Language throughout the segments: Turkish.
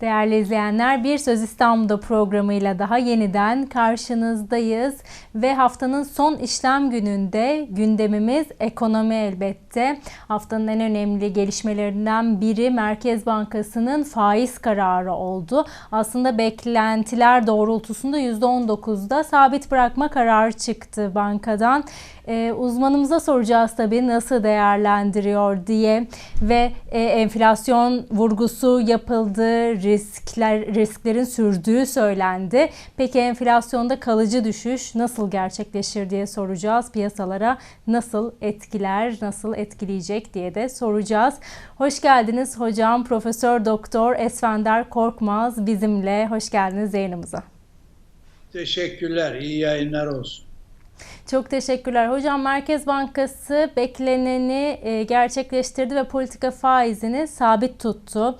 Değerli izleyenler, Bir Söz İstanbul'da programıyla daha yeniden karşınızdayız ve haftanın son işlem gününde gündemimiz ekonomi elbette. Haftanın en önemli gelişmelerinden biri Merkez Bankası'nın faiz kararı oldu. Aslında beklentiler doğrultusunda %19'da sabit bırakma kararı çıktı bankadan. Ee, uzmanımıza soracağız tabii nasıl değerlendiriyor diye ve e, enflasyon vurgusu yapıldı, riskler risklerin sürdüğü söylendi. Peki enflasyonda kalıcı düşüş nasıl gerçekleşir diye soracağız. Piyasalara nasıl etkiler, nasıl etkileyecek diye de soracağız. Hoş geldiniz hocam Profesör Doktor Esfender Korkmaz bizimle. Hoş geldiniz yayınımıza. Teşekkürler. İyi yayınlar olsun. Çok teşekkürler. Hocam Merkez Bankası bekleneni e, gerçekleştirdi ve politika faizini sabit tuttu.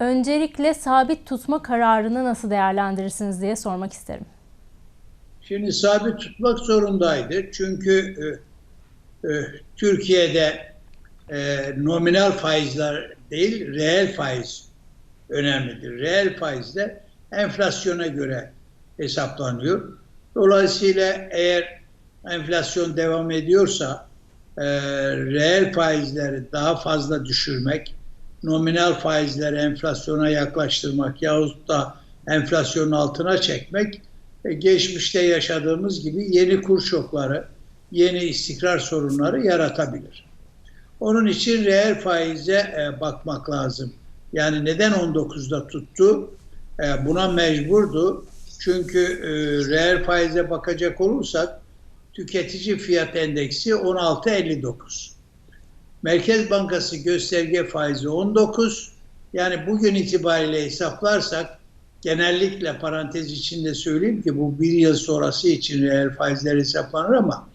Öncelikle sabit tutma kararını nasıl değerlendirirsiniz diye sormak isterim. Şimdi sabit tutmak zorundaydı. Çünkü e, e, Türkiye'de e, nominal faizler değil, reel faiz önemlidir. Reel faiz de enflasyona göre hesaplanıyor. Dolayısıyla eğer enflasyon devam ediyorsa e, reel faizleri daha fazla düşürmek, nominal faizleri enflasyona yaklaştırmak yahut da enflasyonun altına çekmek e, geçmişte yaşadığımız gibi yeni kur şokları, yeni istikrar sorunları yaratabilir. Onun için reel faize e, bakmak lazım. Yani neden 19'da tuttu? E, buna mecburdu. Çünkü reel faize bakacak olursak tüketici fiyat endeksi 16.59. Merkez Bankası gösterge faizi 19. Yani bugün itibariyle hesaplarsak genellikle parantez içinde söyleyeyim ki bu bir yıl sonrası için reel faizler hesaplanır ama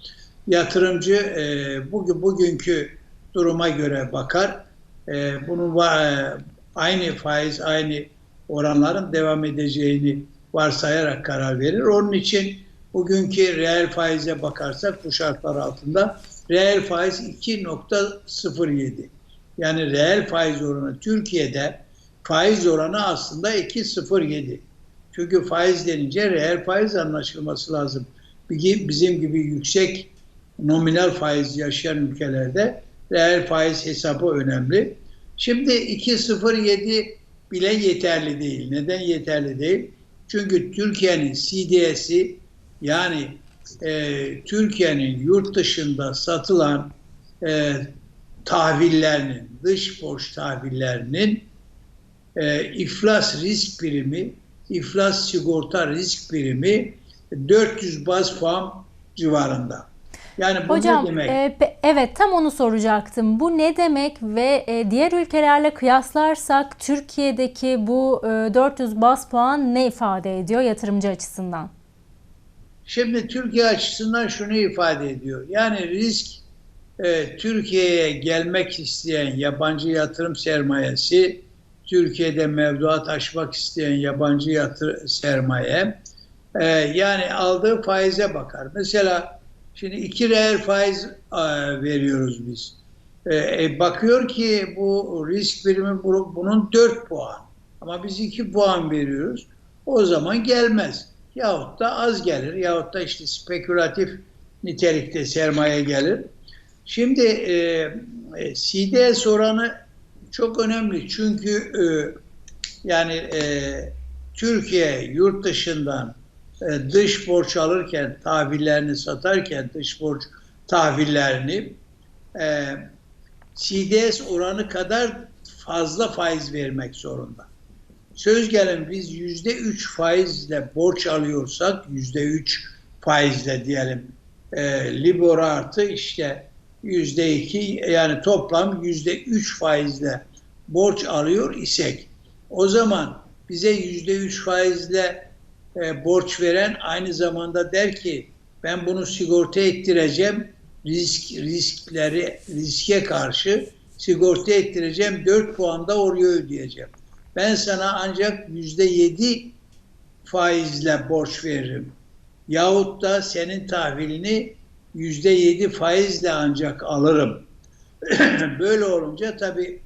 yatırımcı e, bugün bugünkü duruma göre bakar. E, bunun var, e, aynı faiz, aynı oranların devam edeceğini varsayarak karar verir. Onun için bugünkü reel faize bakarsak bu şartlar altında reel faiz 2.07. Yani reel faiz oranı Türkiye'de faiz oranı aslında 2.07. Çünkü faiz denince reel faiz anlaşılması lazım. Bizim gibi yüksek nominal faiz yaşayan ülkelerde reel faiz hesabı önemli. Şimdi 2.07 bile yeterli değil. Neden yeterli değil? Çünkü Türkiye'nin CDS'i yani e, Türkiye'nin yurt dışında satılan e, tahvillerinin, dış borç tahvillerinin e, iflas risk birimi, iflas sigorta risk birimi 400 baz puan civarında. Yani bu Hocam, ne demek? E, evet tam onu soracaktım. Bu ne demek ve e, diğer ülkelerle kıyaslarsak Türkiye'deki bu e, 400 bas puan ne ifade ediyor yatırımcı açısından? Şimdi Türkiye açısından şunu ifade ediyor. Yani risk e, Türkiye'ye gelmek isteyen yabancı yatırım sermayesi, Türkiye'de mevduat açmak isteyen yabancı yatır sermaye, e, yani aldığı faize bakar. Mesela şimdi iki reel faiz e, veriyoruz biz. E, e, bakıyor ki bu risk birimi bunun 4 puan. Ama biz 2 puan veriyoruz. O zaman gelmez yahut da az gelir yahut da işte spekülatif nitelikte sermaye gelir. Şimdi e, e, CDS oranı çok önemli çünkü e, yani e, Türkiye yurt dışından e, dış borç alırken tahvillerini satarken dış borç tahvillerini e, CDS oranı kadar fazla faiz vermek zorunda. Söz gelin biz yüzde üç faizle borç alıyorsak yüzde üç faizle diyelim e, Libor artı işte yüzde iki yani toplam yüzde üç faizle borç alıyor isek o zaman bize yüzde üç faizle e, borç veren aynı zamanda der ki ben bunu sigorta ettireceğim risk riskleri riske karşı sigorta ettireceğim 4 puan da oraya ödeyeceğim ben sana ancak yüzde yedi faizle borç veririm. Yahut da senin tahvilini yüzde yedi faizle ancak alırım. Böyle olunca tabii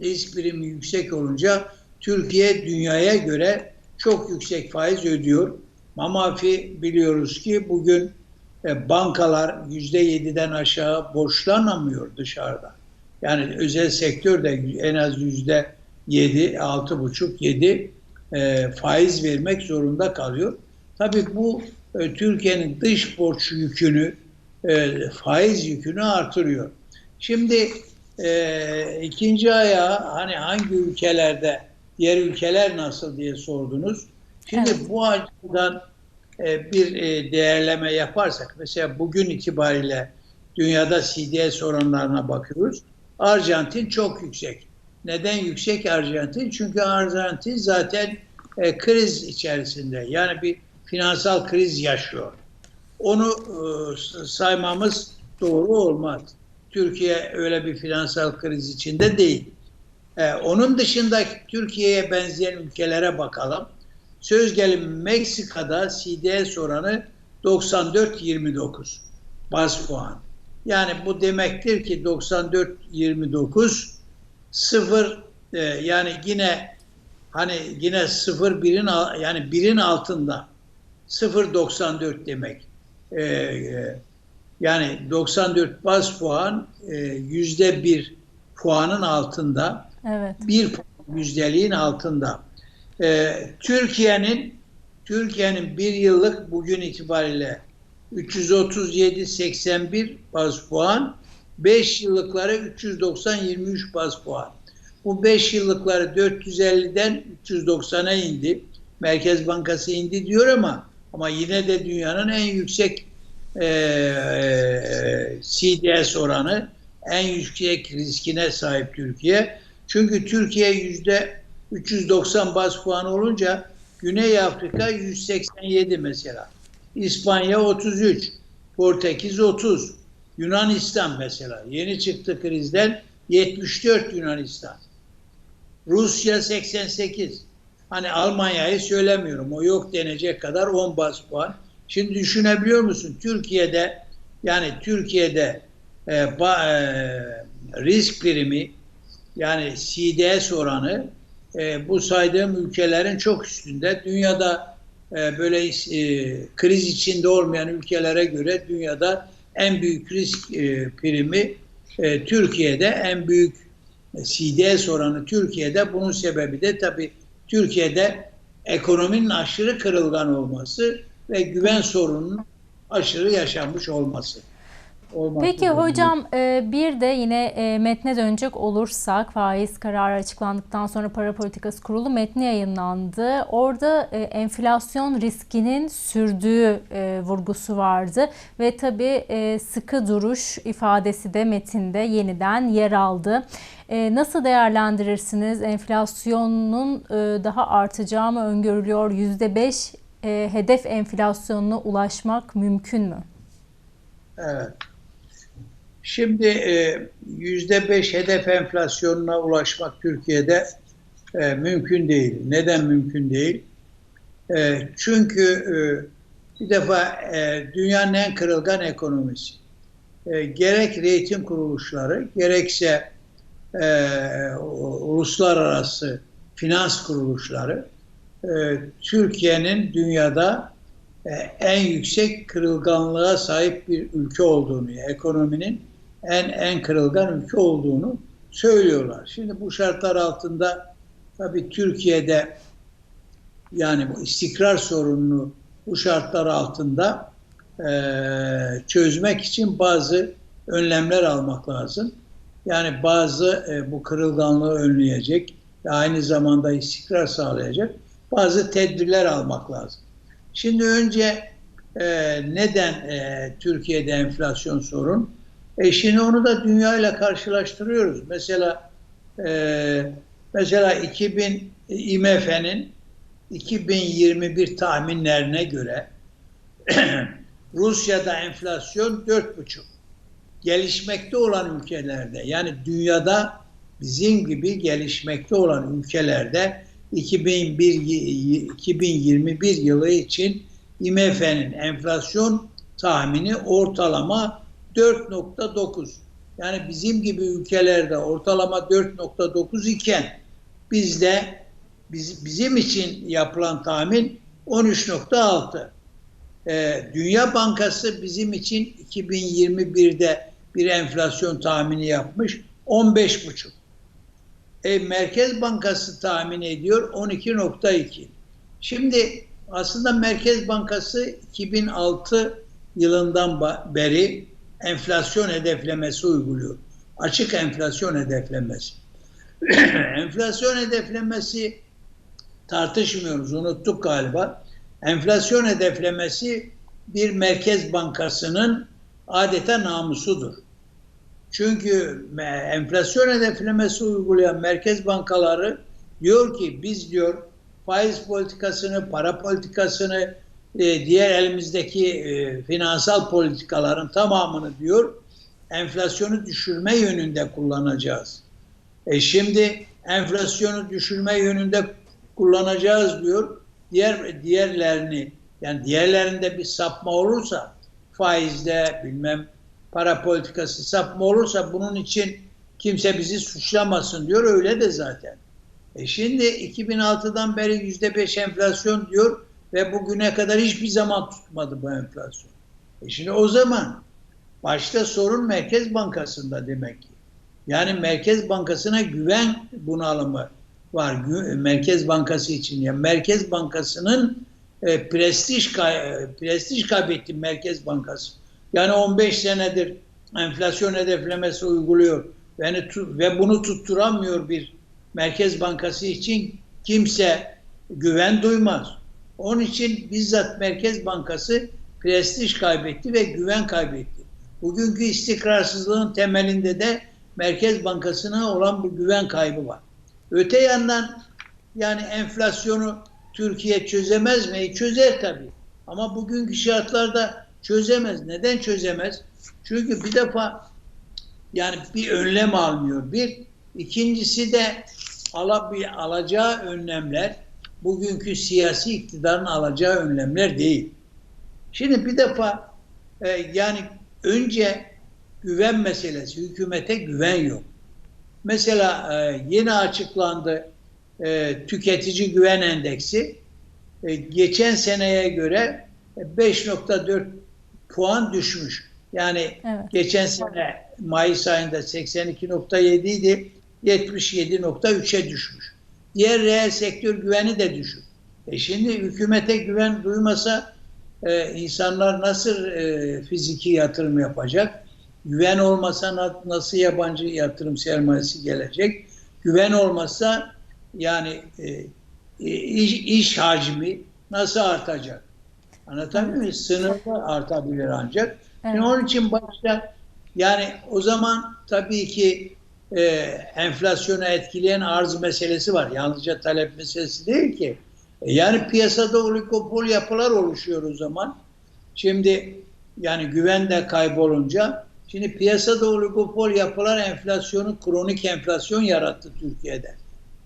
risk birimi yüksek olunca Türkiye dünyaya göre çok yüksek faiz ödüyor. Mamafi biliyoruz ki bugün e, bankalar yüzde yediden aşağı borçlanamıyor dışarıda. Yani özel sektör de en az yüzde yedi, altı buçuk, yedi e, faiz vermek zorunda kalıyor. Tabii bu e, Türkiye'nin dış borç yükünü, e, faiz yükünü artırıyor. Şimdi e, ikinci ayağı hani hangi ülkelerde, diğer ülkeler nasıl diye sordunuz. Şimdi evet. bu açıdan e, bir e, değerleme yaparsak, mesela bugün itibariyle dünyada CDS oranlarına bakıyoruz. Arjantin çok yüksek. Neden yüksek Arjantin? Çünkü Arjantin zaten e, kriz içerisinde. Yani bir finansal kriz yaşıyor. Onu e, saymamız doğru olmaz. Türkiye öyle bir finansal kriz içinde değil. E, onun dışında Türkiye'ye benzeyen ülkelere bakalım. Söz gelimi Meksika'da CDS oranı 94-29 baz puan. Yani bu demektir ki 94-29 sıfır e, yani yine hani yine sıfır birin yani birin altında 0.94 demek. E, e, yani 94 baz puan e, yüzde bir puanın altında. Evet. Bir yüzdeliğin altında. E, Türkiye'nin Türkiye'nin bir yıllık bugün itibariyle 337-81 baz puan, 5 yıllıkları 390-23 baz puan. Bu 5 yıllıkları 450'den 390'a indi. Merkez Bankası indi diyor ama ama yine de dünyanın en yüksek e, CDS oranı, en yüksek riskine sahip Türkiye. Çünkü Türkiye yüzde 390 baz puan olunca Güney Afrika 187 mesela. İspanya 33, Portekiz 30, Yunanistan mesela yeni çıktı krizden 74 Yunanistan. Rusya 88. Hani Almanya'yı söylemiyorum. O yok denecek kadar 10 bas puan. Şimdi düşünebiliyor musun? Türkiye'de yani Türkiye'de e, ba, e, risk primi yani CDS oranı e, bu saydığım ülkelerin çok üstünde. Dünyada e, böyle e, kriz içinde olmayan ülkelere göre dünyada en büyük risk e, primi e, Türkiye'de en büyük CDS oranı Türkiye'de. Bunun sebebi de tabii Türkiye'de ekonominin aşırı kırılgan olması ve güven sorununun aşırı yaşanmış olması. Peki hocam e, bir de yine e, metne dönecek olursak faiz kararı açıklandıktan sonra para politikası kurulu metni yayınlandı. Orada e, enflasyon riskinin sürdüğü vurgusu vardı ve tabii sıkı duruş ifadesi de metinde yeniden yer aldı. Nasıl değerlendirirsiniz? Enflasyonun daha artacağı mı öngörülüyor? %5 hedef enflasyonuna ulaşmak mümkün mü? Evet. Şimdi e, yüzde beş hedef enflasyonuna ulaşmak Türkiye'de e, mümkün değil. Neden mümkün değil? E, çünkü bir defa dünyanın en kırılgan ekonomisi. Gerek reyting kuruluşları, gerekse uluslararası finans kuruluşları Türkiye'nin dünyada en yüksek kırılganlığa sahip bir ülke olduğunu, ekonominin en en kırılgan ülke olduğunu söylüyorlar. Şimdi bu şartlar altında tabii Türkiye'de yani bu istikrar sorununu bu şartlar altında e, çözmek için bazı önlemler almak lazım. Yani bazı e, bu kırılganlığı önleyecek ve aynı zamanda istikrar sağlayacak bazı tedbirler almak lazım. Şimdi önce e, neden e, Türkiye'de enflasyon sorun? E şimdi onu da dünyayla karşılaştırıyoruz. Mesela e, mesela 2000 IMF'nin 2021 tahminlerine göre Rusya'da enflasyon 4,5. Gelişmekte olan ülkelerde yani dünyada bizim gibi gelişmekte olan ülkelerde 2001 2021 yılı için IMF'nin enflasyon tahmini ortalama 4.9. Yani bizim gibi ülkelerde ortalama 4.9 iken bizde biz, bizim için yapılan tahmin 13.6. Ee, Dünya Bankası bizim için 2021'de bir enflasyon tahmini yapmış 15.5. E, Merkez Bankası tahmin ediyor 12.2. Şimdi aslında Merkez Bankası 2006 yılından beri enflasyon hedeflemesi uyguluyor. Açık enflasyon hedeflemesi. enflasyon hedeflemesi tartışmıyoruz, unuttuk galiba. Enflasyon hedeflemesi bir merkez bankasının adeta namusudur. Çünkü enflasyon hedeflemesi uygulayan merkez bankaları diyor ki biz diyor faiz politikasını, para politikasını, e, diğer elimizdeki e, finansal politikaların tamamını diyor enflasyonu düşürme yönünde kullanacağız. E şimdi enflasyonu düşürme yönünde kullanacağız diyor. Diğer diğerlerini yani diğerlerinde bir sapma olursa faizde bilmem para politikası sapma olursa bunun için kimse bizi suçlamasın diyor. Öyle de zaten. E şimdi 2006'dan beri yüzde beş enflasyon diyor ve bugüne kadar hiçbir zaman tutmadı bu enflasyon. E şimdi o zaman başta sorun Merkez Bankası'nda demek ki. Yani Merkez Bankası'na güven bunalımı var. Merkez Bankası için. Yani Merkez Bankası'nın e, prestij, kay, prestij kaybetti Merkez Bankası. Yani 15 senedir enflasyon hedeflemesi uyguluyor. Yani ve bunu tutturamıyor bir Merkez Bankası için kimse güven duymaz. Onun için bizzat Merkez Bankası prestij kaybetti ve güven kaybetti. Bugünkü istikrarsızlığın temelinde de Merkez Bankası'na olan bir güven kaybı var. Öte yandan yani enflasyonu Türkiye çözemez mi? E, çözer tabii. Ama bugünkü şartlarda çözemez. Neden çözemez? Çünkü bir defa yani bir önlem almıyor. Bir, ikincisi de alacağı önlemler bugünkü siyasi iktidarın alacağı önlemler değil. Şimdi bir defa e, yani önce güven meselesi, hükümete güven yok. Mesela e, yeni açıklandı e, tüketici güven endeksi. E, geçen seneye göre 5.4 puan düşmüş. Yani evet. geçen sene Mayıs ayında 82.7 idi, 77.3'e düşmüş. Diğer reel sektör güveni de düşük. E şimdi hükümete güven duymasa e, insanlar nasıl e, fiziki yatırım yapacak? Güven olmasa nasıl yabancı yatırım sermayesi gelecek? Güven olmazsa yani e, e, iş, iş hacmi nasıl artacak? Anlatabiliyor muyum? Sınırda artabilir ancak. Evet. Şimdi onun için başta yani o zaman tabii ki e, enflasyonu etkileyen arz meselesi var. Yalnızca talep meselesi değil ki. E, yani piyasada oligopol yapılar oluşuyor o zaman. Şimdi yani güven de kaybolunca şimdi piyasada oligopol yapılar enflasyonu kronik enflasyon yarattı Türkiye'de.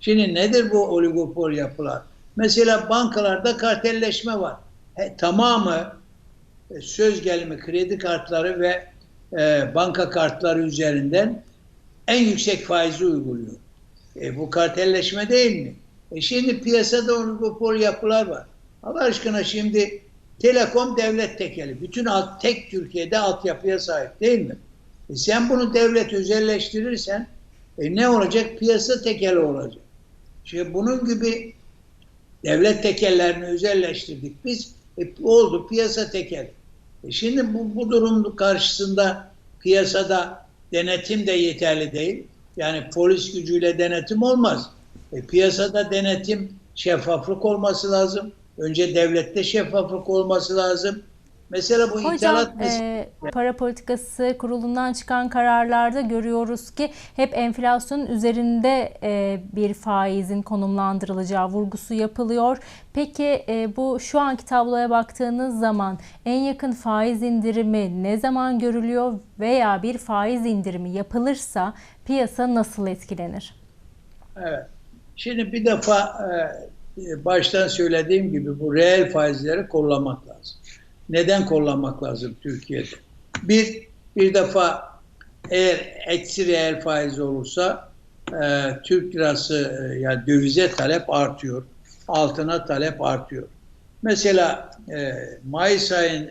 Şimdi nedir bu oligopol yapılar? Mesela bankalarda kartelleşme var. He, tamamı e, söz gelimi kredi kartları ve e, banka kartları üzerinden en yüksek faizi uyguluyor. E, bu kartelleşme değil mi? E şimdi piyasada oligopol yapılar var. Allah aşkına şimdi Telekom devlet tekeli. Bütün alt, tek Türkiye'de altyapıya sahip değil mi? E sen bunu devlet özelleştirirsen e ne olacak? Piyasa tekeli olacak. Şimdi bunun gibi devlet tekellerini özelleştirdik biz. E, oldu piyasa tekeli. E şimdi bu, bu durum karşısında piyasada denetim de yeterli değil. Yani polis gücüyle denetim olmaz. E, piyasada denetim, şeffaflık olması lazım. Önce devlette şeffaflık olması lazım. Mesela bu Hocam, ithalat e, para politikası kurulundan çıkan kararlarda görüyoruz ki hep enflasyonun üzerinde e, bir faizin konumlandırılacağı vurgusu yapılıyor. Peki e, bu şu anki tabloya baktığınız zaman en yakın faiz indirimi ne zaman görülüyor veya bir faiz indirimi yapılırsa piyasa nasıl etkilenir? Evet. Şimdi bir defa e, baştan söylediğim gibi bu reel faizleri kollamak lazım neden kullanmak lazım Türkiye'de? Bir, bir defa eğer eksi reel faiz olursa e, Türk lirası e, yani dövize talep artıyor. Altına talep artıyor. Mesela e, Mayıs ayın e,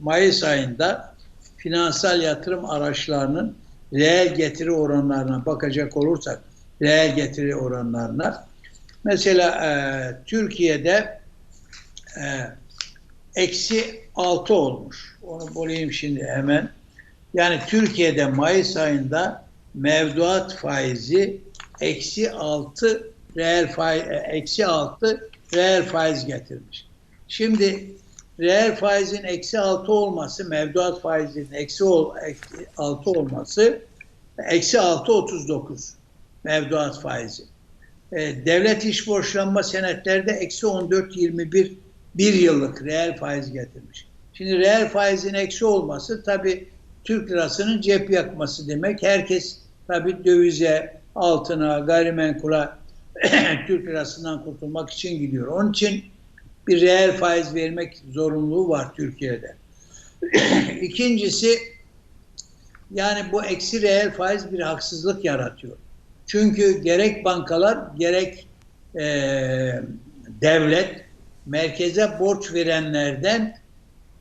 Mayıs ayında finansal yatırım araçlarının reel getiri oranlarına bakacak olursak reel getiri oranlarına mesela e, Türkiye'de e, eksi 6 olmuş. Onu bulayım şimdi hemen. Yani Türkiye'de Mayıs ayında mevduat faizi eksi 6 reel faiz, eksi 6 reel faiz getirmiş. Şimdi reel faizin eksi 6 olması, mevduat faizinin eksi 6 olması eksi 6 39 mevduat faizi. E, devlet iş borçlanma senetlerde eksi 14 21 bir yıllık reel faiz getirmiş. Şimdi reel faizin eksi olması tabi Türk lirasının cep yakması demek. Herkes tabi dövize, altına, gayrimenkula Türk lirasından kurtulmak için gidiyor. Onun için bir reel faiz vermek zorunluluğu var Türkiye'de. İkincisi yani bu eksi reel faiz bir haksızlık yaratıyor. Çünkü gerek bankalar gerek e, devlet merkeze borç verenlerden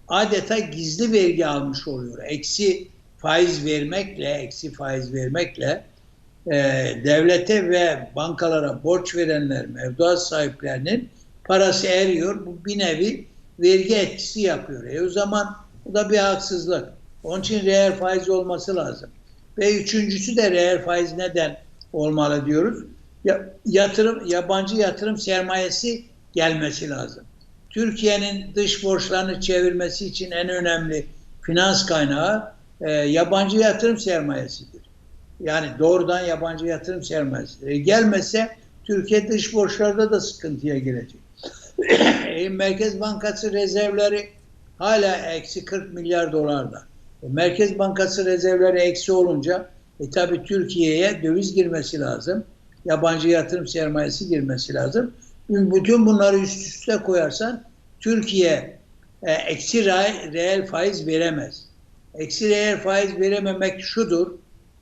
adeta gizli vergi almış oluyor. Eksi faiz vermekle, eksi faiz vermekle e, devlete ve bankalara borç verenler, mevduat sahiplerinin parası eriyor. Bu bir nevi vergi etkisi yapıyor. E o zaman bu da bir haksızlık. Onun için reel faiz olması lazım. Ve üçüncüsü de reel faiz neden olmalı diyoruz. Ya, yatırım, yabancı yatırım sermayesi gelmesi lazım. Türkiye'nin dış borçlarını çevirmesi için en önemli finans kaynağı e, yabancı yatırım sermayesidir. Yani doğrudan yabancı yatırım sermayesidir. E, gelmese Türkiye dış borçlarda da sıkıntıya girecek. e, Merkez Bankası rezervleri hala eksi 40 milyar dolarda. E, Merkez Bankası rezervleri eksi olunca e, tabi Türkiye'ye döviz girmesi lazım. Yabancı yatırım sermayesi girmesi lazım. Bütün bunları üst üste koyarsan Türkiye e, eksi reel faiz veremez. Eksi reel faiz verememek şudur.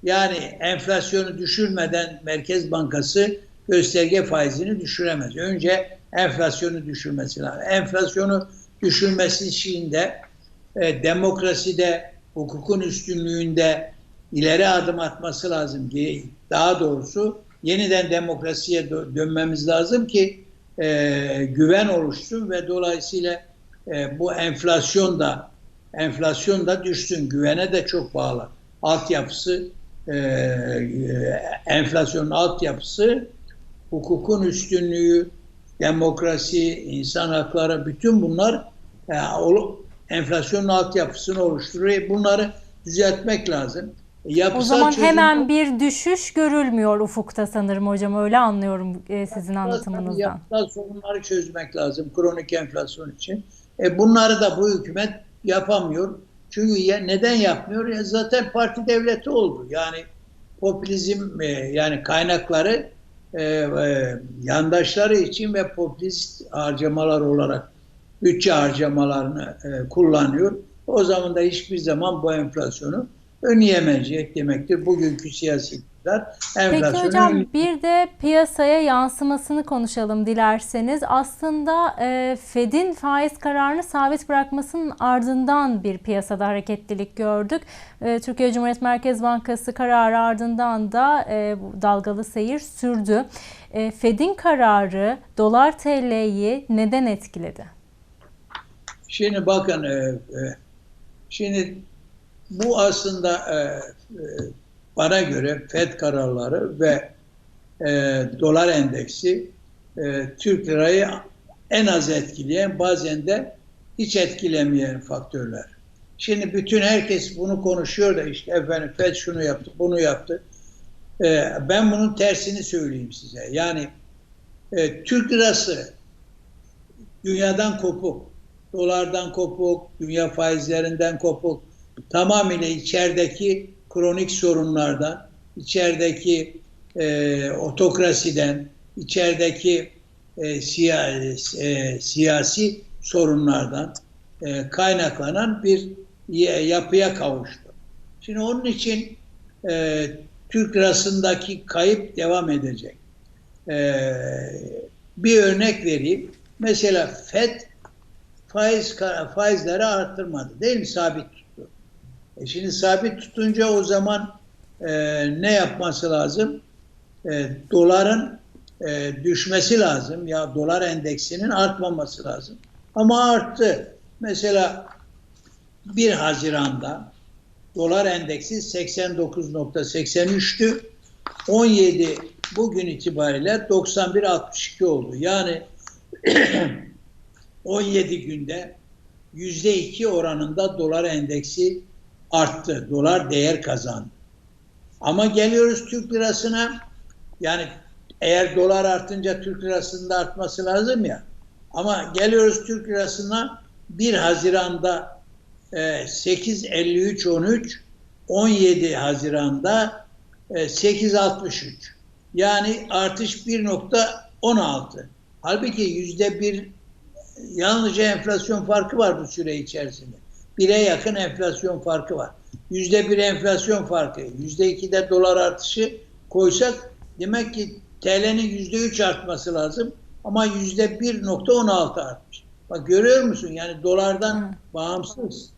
Yani enflasyonu düşürmeden Merkez Bankası gösterge faizini düşüremez. Önce enflasyonu düşürmesi lazım. Enflasyonu düşürmesi için de e, demokraside, hukukun üstünlüğünde ileri adım atması lazım. Daha doğrusu yeniden demokrasiye dönmemiz lazım ki e, güven oluşsun ve dolayısıyla e, bu enflasyon da enflasyon da düşsün. Güvene de çok bağlı. Altyapısı e, e, enflasyonun altyapısı hukukun üstünlüğü, demokrasi, insan hakları bütün bunlar e, enflasyonun altyapısını oluşturuyor. Bunları düzeltmek lazım. Yapısal o zaman çözüm... hemen bir düşüş görülmüyor ufukta sanırım hocam. Öyle anlıyorum e, sizin anlatımınızdan. Yapısal sorunları çözmek lazım kronik enflasyon için. E, bunları da bu hükümet yapamıyor. Çünkü ya, neden yapmıyor? Ya zaten parti devleti oldu. Yani popülizm e, yani kaynakları e, e, yandaşları için ve popülist harcamalar olarak bütçe harcamalarını e, kullanıyor. O zaman da hiçbir zaman bu enflasyonu önleyemeyecek demektir. Bugünkü siyasi iktidar Peki hocam bir de piyasaya yansımasını konuşalım dilerseniz. Aslında e, Fed'in faiz kararını sabit bırakmasının ardından bir piyasada hareketlilik gördük. E, Türkiye Cumhuriyet Merkez Bankası kararı ardından da e, dalgalı seyir sürdü. E, Fed'in kararı dolar TL'yi neden etkiledi? Şimdi bakın e, e, şimdi bu aslında e, e, bana göre FED kararları ve e, dolar endeksi e, Türk lirayı en az etkileyen bazen de hiç etkilemeyen faktörler. Şimdi bütün herkes bunu konuşuyor da işte efendim FED şunu yaptı, bunu yaptı. E, ben bunun tersini söyleyeyim size. Yani e, Türk lirası dünyadan kopuk, dolardan kopuk, dünya faizlerinden kopuk, tamamıyla içerideki kronik sorunlardan, içerideki e, otokrasiden, içerideki e, siya, e, siyasi sorunlardan e, kaynaklanan bir yapıya kavuştu. Şimdi onun için e, Türk lirasındaki kayıp devam edecek. Ee, bir örnek vereyim. Mesela FED faiz faizleri arttırmadı değil mi? Sabit. E şimdi sabit tutunca o zaman e, ne yapması lazım? E, doların e, düşmesi lazım ya dolar endeksinin artmaması lazım. Ama arttı. Mesela 1 Haziran'da dolar endeksi 89.83'tü. 17 bugün itibariyle 91.62 oldu. Yani 17 günde %2 oranında dolar endeksi arttı. Dolar değer kazandı. Ama geliyoruz Türk lirasına. Yani eğer dolar artınca Türk lirasının da artması lazım ya. Ama geliyoruz Türk lirasına 1 Haziran'da e, 8.53.13 17 Haziran'da e, 8.63 yani artış 1.16 halbuki yüzde bir yalnızca enflasyon farkı var bu süre içerisinde. Bire yakın enflasyon farkı var. Yüzde bir enflasyon farkı, yüzde iki de dolar artışı koysak demek ki TL'nin yüzde üç artması lazım ama yüzde bir nokta on altı artmış. Bak görüyor musun? Yani dolardan bağımsız.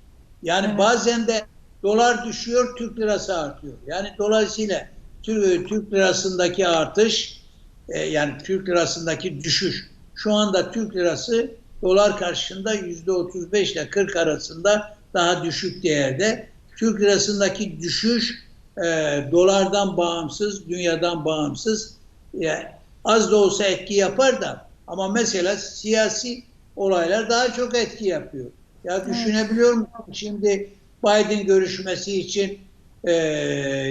Yani bazen de dolar düşüyor, Türk lirası artıyor. Yani dolayısıyla Türk, Türk lirasındaki artış, e, yani Türk lirasındaki düşüş. Şu anda Türk lirası dolar karşısında yüzde 35 ile 40 arasında daha düşük değerde. Türk lirasındaki düşüş e, dolardan bağımsız, dünyadan bağımsız. Yani az da olsa etki yapar da ama mesela siyasi olaylar daha çok etki yapıyor. Ya düşünebiliyor musun? Şimdi Biden görüşmesi için e,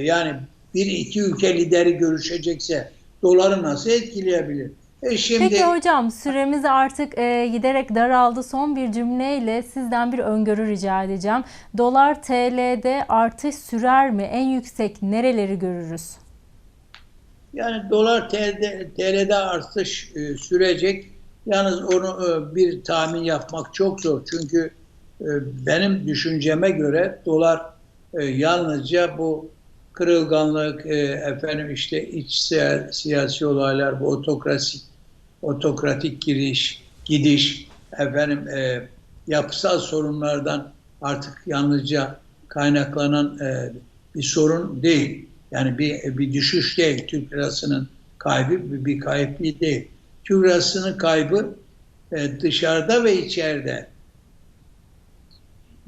yani bir iki ülke lideri görüşecekse doları nasıl etkileyebilir? E şimdi, Peki hocam süremiz artık e, giderek daraldı. Son bir cümleyle sizden bir öngörü rica edeceğim. Dolar TL'de artış sürer mi? En yüksek nereleri görürüz? Yani dolar TL'de, TL'de artış e, sürecek. Yalnız onu e, bir tahmin yapmak çok zor. Çünkü e, benim düşünceme göre dolar e, yalnızca bu kırılganlık, e, efendim işte iç siyasi olaylar, bu otokrasi, otokratik giriş, gidiş, efendim e, yapısal sorunlardan artık yalnızca kaynaklanan e, bir sorun değil. Yani bir, bir düşüş değil. Türk lirasının kaybı bir, bir kayıp değil. Türk lirasının kaybı e, dışarıda ve içeride.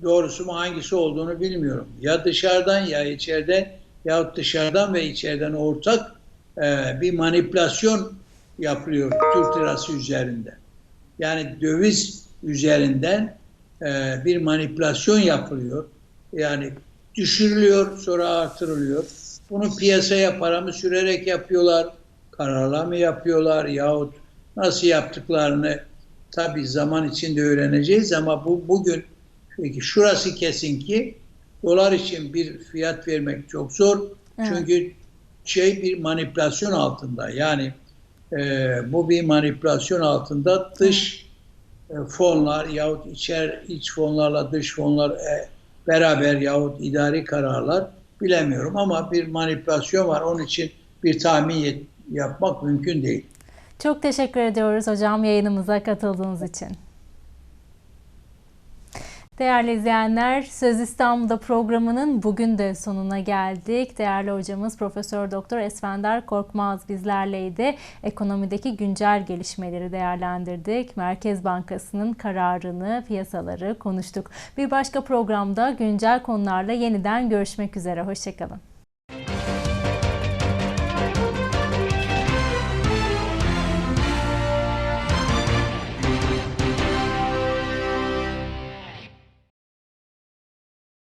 Doğrusu mu hangisi olduğunu bilmiyorum. Ya dışarıdan ya içeriden ya dışarıdan ve içeriden ortak e, bir manipülasyon yapılıyor Türk lirası üzerinde. Yani döviz üzerinden e, bir manipülasyon yapılıyor. Yani düşürülüyor sonra artırılıyor. Bunu piyasaya paramı sürerek yapıyorlar. Kararla mı yapıyorlar yahut nasıl yaptıklarını tabi zaman içinde öğreneceğiz ama bu bugün peki şurası kesin ki dolar için bir fiyat vermek çok zor. Evet. Çünkü şey bir manipülasyon altında. Yani e, bu bir manipülasyon altında dış e, fonlar yahut içer iç fonlarla dış fonlar e, beraber yahut idari kararlar bilemiyorum ama bir manipülasyon var. Onun için bir tahmin yapmak mümkün değil. Çok teşekkür ediyoruz hocam yayınımıza katıldığınız için. Değerli izleyenler, Söz İstanbul'da programının bugün de sonuna geldik. Değerli hocamız Profesör Doktor Esfender Korkmaz bizlerleydi. Ekonomideki güncel gelişmeleri değerlendirdik. Merkez Bankası'nın kararını, piyasaları konuştuk. Bir başka programda güncel konularla yeniden görüşmek üzere. Hoşçakalın.